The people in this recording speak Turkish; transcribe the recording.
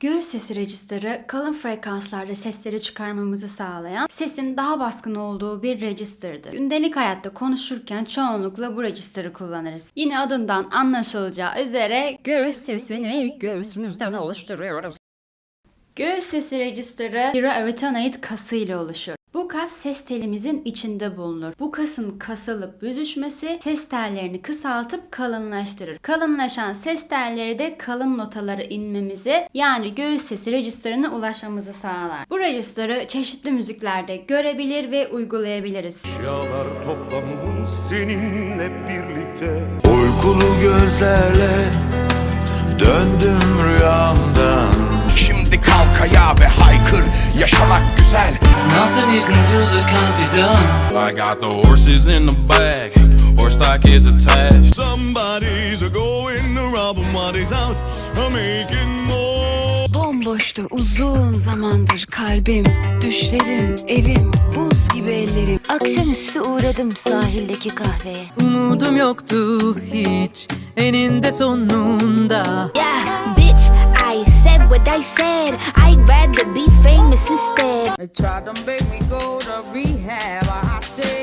Göğüs sesi register'ı kalın frekanslarda sesleri çıkarmamızı sağlayan, sesin daha baskın olduğu bir register'dır. Gündelik hayatta konuşurken çoğunlukla bu register'ı kullanırız. Yine adından anlaşılacağı üzere göğüs sesini göğsümüzden oluşturuyoruz. Göğüs sesi register'ı thyroid kası ile oluşur. Bu kas ses telimizin içinde bulunur. Bu kasın kasılıp büzüşmesi ses tellerini kısaltıp kalınlaştırır. Kalınlaşan ses telleri de kalın notalara inmemizi yani göğüs sesi register'ına ulaşmamızı sağlar. Bu register'ı çeşitli müziklerde görebilir ve uygulayabiliriz. Eşyalar toplamın seninle birlikte Uykulu gözlerle döndüm Yaşamak güzel Nothing you can do that can't be done. I got the horses in the back, horse stock is attached. Somebody's a going to rob while he's out a making more Bomboştu uzun zamandır kalbim, düşlerim, evim, buz gibi ellerim. Akşamüstü uğradım sahildeki kahveye. Umudum yoktu hiç eninde sonunda Yeah, bitch, I said what I said. Famous instead. They tried to make me go to rehab. I said.